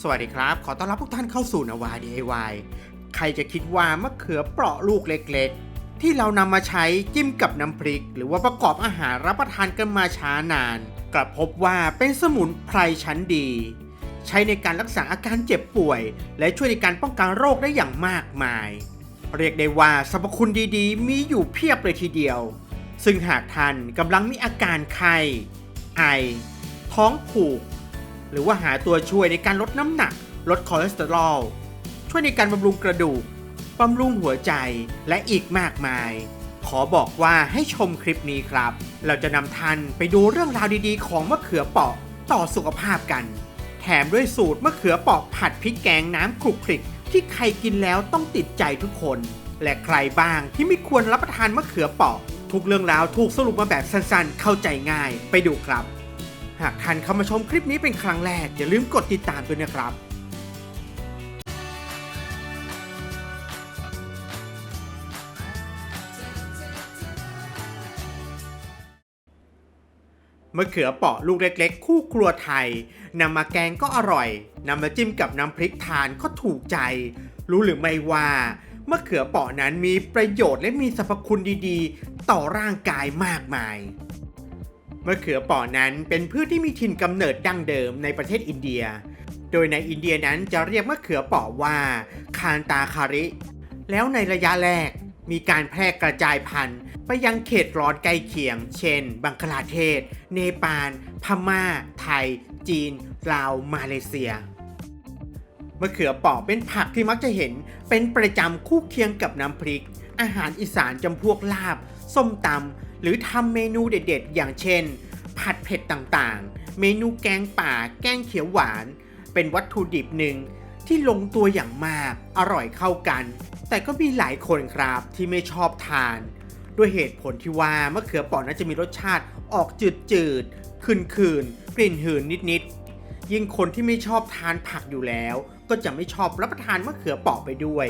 สวัสดีครับ ขอต้อนรับทุกท่านเข้าสู่นวา DIY ใครจะคิดว่ามะเขือเปราะลูกเล็กๆ ที่เรานำมาใช้จิ้มกับน้ำพริก หรือว่าประกอบอาหารรับประทานกันมาช้านาน กลับพบว่าเป็นสมุนไพรชั้นดี ใช้ในการรักษาอาการเจ็บป่วย และช่วยในการป้องกันโรคได้อย่างมากมาย เรียกได้ว่าสรรพคุณดีๆ มีอยู่เพียบเลยทีเดียว ซึ่งหากท่านกำลังมีอาการไข้ไอ ท้องผูก หรือว่าหาตัวช่วยในการลดน้ำหนัก ลดคอเลสเตอรอล ช่วยในการบำรุงกระดูกบำรุงหัวใจและอีกมากมาย ขอบอกว่าให้ชมคลิปนี้ครับ เราจะนำท่านไปดูเรื่องราวดีๆ ของมะเขือเปราะต่อสุขภาพกัน แถมด้วยสูตรมะเขือเปราะผัดพริกแกงน้ำคลุกคลิก ที่ใครกินแล้วต้องติดใจทุกคน และใครบ้างที่ไม่ควรรับประทานมะเขือเปราะทุกเรื่องราวถูกสรุปมาแบบสั้นๆ เข้าใจง่ายไปดูครับ หากท่านเข้ามาชมคลิปนี้เป็นครั้งแรก อย่าลืมกดติดตามด้วยนะครับมะเขือเปาะลูกเล็กๆ คู่ครัวไทยนำมาแกงก็อร่อยนำมาจิ้มกับน้ำพริกทานก็ถูกใจ รู้หรือไม่ว่ามะเขือเปาะนั้นมีประโยชน์และมีสรรพคุณดีๆ ต่อร่างกายมากมาย มะเขือปราะนั้นเป็นพืชที่มีถิ่นกำเนิดดั้งเดิมในประเทศอินเดีย โดยในอินเดียนั้นจะเรียกมะเขือปราะว่าคานตาคาริ แล้วในระยะแรกมีการแพร่กระจายพันธุ์ ไปยังเขตร้อนใกล้เคียง เช่น บังคลาเทศ เนปาล พม่า ไทย จีน ลาว มาเลเซีย มะเขือปราะเป็นผักที่มักจะเห็นเป็นประจำคู่เคียงกับน้ำพริก อาหารอีสานจำพวกลาบ ส้มตำหรือทำเมนูเด็ดๆ อย่างเช่น ผัดเผ็ดต่างๆ เมนูแกงป่า แกงเขียวหวาน เป็นวัตถุดิบหนึ่งที่ลงตัวอย่างมากอร่อยเข้ากัน แต่ก็มีหลายคนครับที่ไม่ชอบทาน ด้วยเหตุผลที่ว่ามะเขือเปราะนั้นจะมีรสชาติออกจืดๆคืนๆกลิ่นหืนนิดๆยิ่งคนที่ไม่ชอบทานผักอยู่แล้ว ก็จะไม่ชอบรับประทานมะเขือเปราะไปด้วย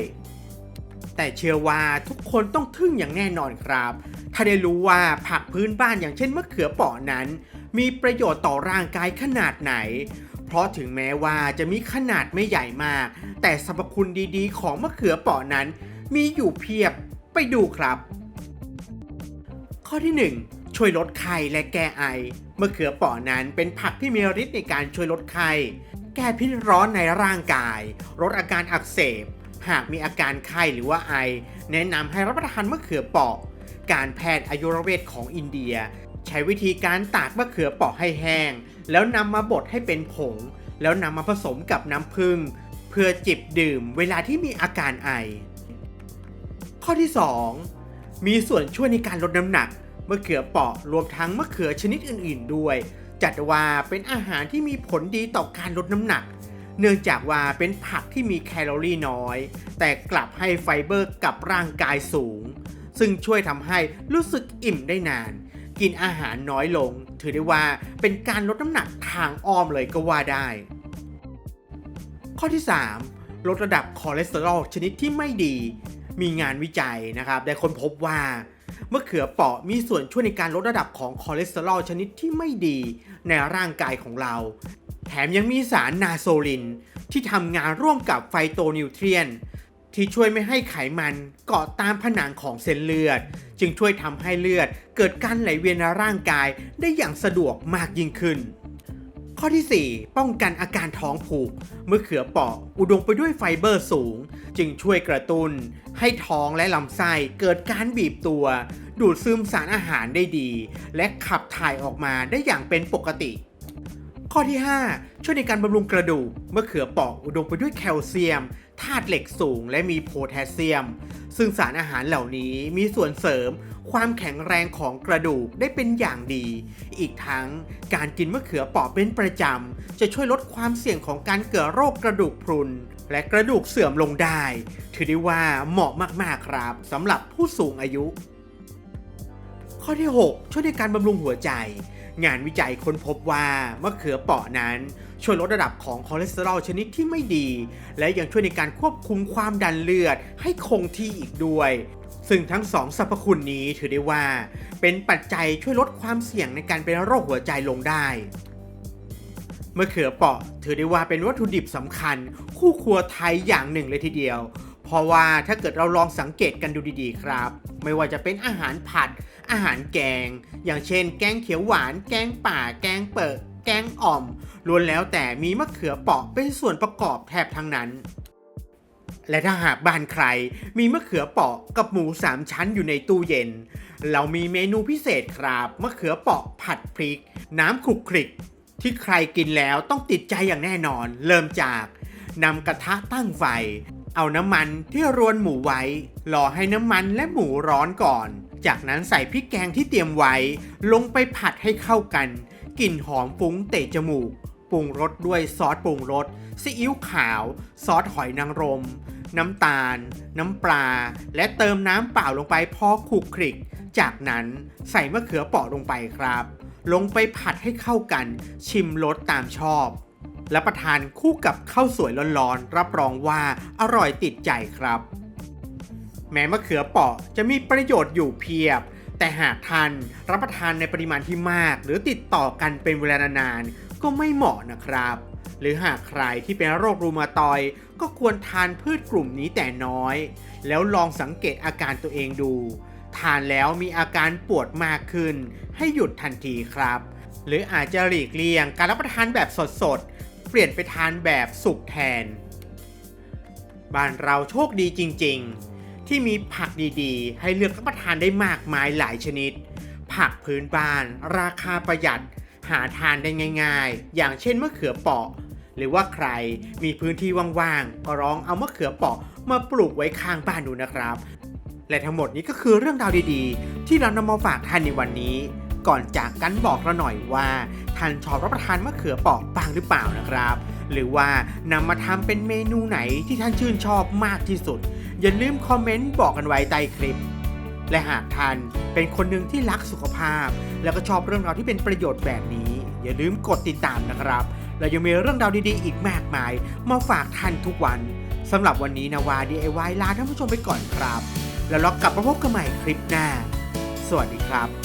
แต่เชื่อว่าทุกคนต้องทึ่งอย่างแน่นอนครับ ถ้าได้รู้ว่าผักพื้นบ้านอย่างเช่นมะเขือเปราะนั้น มีประโยชน์ต่อร่างกายขนาดไหน เพราะถึงแม้ว่าจะมีขนาดไม่ใหญ่มาก แต่สรรพคุณดีๆ ของมะเขือเปราะนั้น มีอยู่เพียบไปดูครับ ข้อที่ 1 ช่วยลดไข้และแก้ไอมะเขือเปราะนั้นเป็นผักที่มีฤทธิ์ในการช่วยลดไข้แก้พิษร้อนในร่างกาย ลดอาการอักเสบ หากมีอาการไข้หรือว่าไอ แนะนำให้รับประทานมะเขือเปราะ การแพทย์อายุรเวทของอินเดีย ใช้วิธีการตากมะเขือเปราะให้แห้ง แล้วนำมาบดให้เป็นผง แล้วนำมาผสมกับน้ำผึ้งเพื่อจิบดื่มเวลาที่มีอาการไอ ข้อที่ 2 มีส่วนช่วยในการลดน้ำหนักมะเขือเปราะรวมทั้งมะเขือชนิดอื่น ๆ ด้วย จัดว่าเป็นอาหารที่มีผลดีต่อการลดน้ำหนัก เนื่องจากว่าเป็นผักที่มีแคลอรี่น้อย แต่กลับให้ไฟเบอร์กับร่างกายสูง ซึ่งช่วยทำให้รู้สึกอิ่มได้นาน กินอาหารน้อยลง ถือได้ว่าเป็นการลดน้ำหนักทางอ้อมเลยก็ว่าได้ ข้อที่ 3 ลดระดับคอเลสเตอรอลชนิดที่ไม่ดี มีงานวิจัยนะครับได้ค้นพบว่ามะเขือเปราะมีส่วนช่วยในการลดระดับของคอเลสเตอรอลชนิดที่ไม่ดีในร่างกายของเรา แถมยังมีสารนาโซลิน ที่ทำงานร่วมกับไฟโตนิวเทรียน ที่ช่วยไม่ให้ไขมันเกาะตามผนังของเส้นเลือด จึงช่วยทำให้เลือดเกิดการไหลเวียนในร่างกายได้อย่างสะดวกมากยิ่งขึ้น ข้อที่ 4 ป้องกันอาการท้องผูก เมะเขือเปราะอุดมไปด้วยไฟเบอร์สูง จึงช่วยกระตุน้น ให้ท้องและลำไส้เกิดการบีบตัว ดูดซึมสารอาหารได้ดี และขับถ่ายออกมาได้อย่างเป็นปกติ ข้อที่ 5 ช่วยในการบำรุงกระดูกมะเขือเปราะอุดมไปด้วยแคลเซียมธาตุเหล็กสูง และมีโพแทสเซียม ซึ่งสารอาหารเหล่านี้มีส่วนเสริม ความแข็งแรงของกระดูกได้เป็นอย่างดี อีกทั้งการกินมะเขือเปราะเป็นประจำ จะช่วยลดความเสี่ยงของการเกิดโรคกระดูกพรุน และกระดูกเสื่อมลงได้ ถือได้ว่าเหมาะมากๆครับสำหรับผู้สูงอายุ ข้อที่ 6 ช่วยในการบำรุงหัวใจ งานวิจัยค้นพบว่ามะเขือเปราะนั้นช่วยลดระดับของคอเลสเตอรอลชนิดที่ไม่ดี และยังช่วยในการควบคุมความดันเลือดให้คงที่อีกด้วย ซึ่งทั้งสองสรรพคุณนี้ถือได้ว่า เป็นปัจจัยช่วยลดความเสี่ยงในการเป็นโรคหัวใจลงได้มะเขือเปราะถือได้ว่าเป็นวัตถุดิบสำคัญ คู่ครัวไทยอย่างหนึ่งเลยทีเดียว เพราะว่าถ้าเกิดเราลองสังเกตกันดูดีๆครับ ไม่ว่าจะเป็นอาหารผัด อาหารแกง อย่างเช่น แกงเขียวหวาน แกงป่า แกงเปิดแกงอ่อมล้วนแล้วแต่มีมะเขือเปราะเป็นส่วนประกอบแทบทั้งนั้น และถ้าหากบ้านใครมีมะเขือเปาะกับหมูสามชั้นอยู่ในตู้เย็น เรามีเมนูพิเศษครับมะเขือเปาะผัดพริก น้ำคลุกคลิก ที่ใครกินแล้วต้องติดใจอย่างแน่นอน เริ่มจากนำกระทะตั้งไฟ เอาน้ำมันที่รวนหมูไว้ รอให้น้ำมันและหมูร้อนก่อน จากนั้นใส่พริกแกงที่เตรียมไว้ ลงไปผัดให้เข้ากัน กลิ่นหอมฟุ้งเตะจมูก ปรุงรสด้วยซอสปรุงรส ซีอิ๊วขาว ซอสหอยนางรม น้ำตาล น้ำปลา และเติมน้ำเปล่าลงไปพอคลุกคลิก จากนั้นใส่มะเขือเปราะลงไปครับ ลงไปผัดให้เข้ากัน ชิมรสตามชอบและประทานคู่กับข้าวสวยร้อนๆ รับรองว่าอร่อยติดใจครับ แม้มะเขือเปราะจะมีประโยชน์อยู่เพียบ แต่หากทานรับประทานในปริมาณที่มาก หรือติดต่อกันเป็นเวลานานๆก็ไม่เหมาะนะครับ หรือหากใครที่เป็นโรครูมาตอยก็ควรทานพืชกลุ่มนี้แต่น้อย แล้วลองสังเกตอาการตัวเองดู ทานแล้วมีอาการปวดมากขึ้น ให้หยุดทันทีครับ หรืออาจจะหลีกเลี่ยงการรับประทานแบบสดๆ เปลี่ยนไปทานแบบสุกแทน บ้านเราโชคดีจริง ๆ ที่มีผักดีๆ ให้เลือกรับประทานได้มากมายหลายชนิด ผักพื้นบ้าน ราคาประหยัด หาทานได้ง่าย ๆ อย่างเช่นมะเขือเปราะ หรือว่าใครมีพื้นที่ว่างๆก็ลองเอามะเขือเปราะมาปลูกไว้ข้างบ้านดูนะครับ และทั้งหมดนี้ก็คือเรื่องราวดีๆ ที่เรานำมาฝากท่านในวันนี้ ก่อนจากกันบอกเราหน่อยว่าท่านชอบรับประทานมะเขือเปราะบ้างหรือเปล่านะครับ หรือว่านำมาทำเป็นเมนูไหนที่ท่านชื่นชอบมากที่สุด อย่าลืมคอมเมนต์บอกกันไว้ใต้คลิป และหากท่านเป็นคนหนึ่งที่รักสุขภาพ แล้วก็ชอบเรื่องราวที่เป็นประโยชน์แบบนี้ อย่าลืมกดติดตามนะครับ เรายังมีเรื่องราวดีๆ อีกมากมาย มาฝากท่านทุกวันสำหรับวันนี้นาวา DIY ลาท่านผู้ชมไปก่อนครับ แล้วเรากลับมาพบกันใหม่คลิปหน้า สวัสดีครับ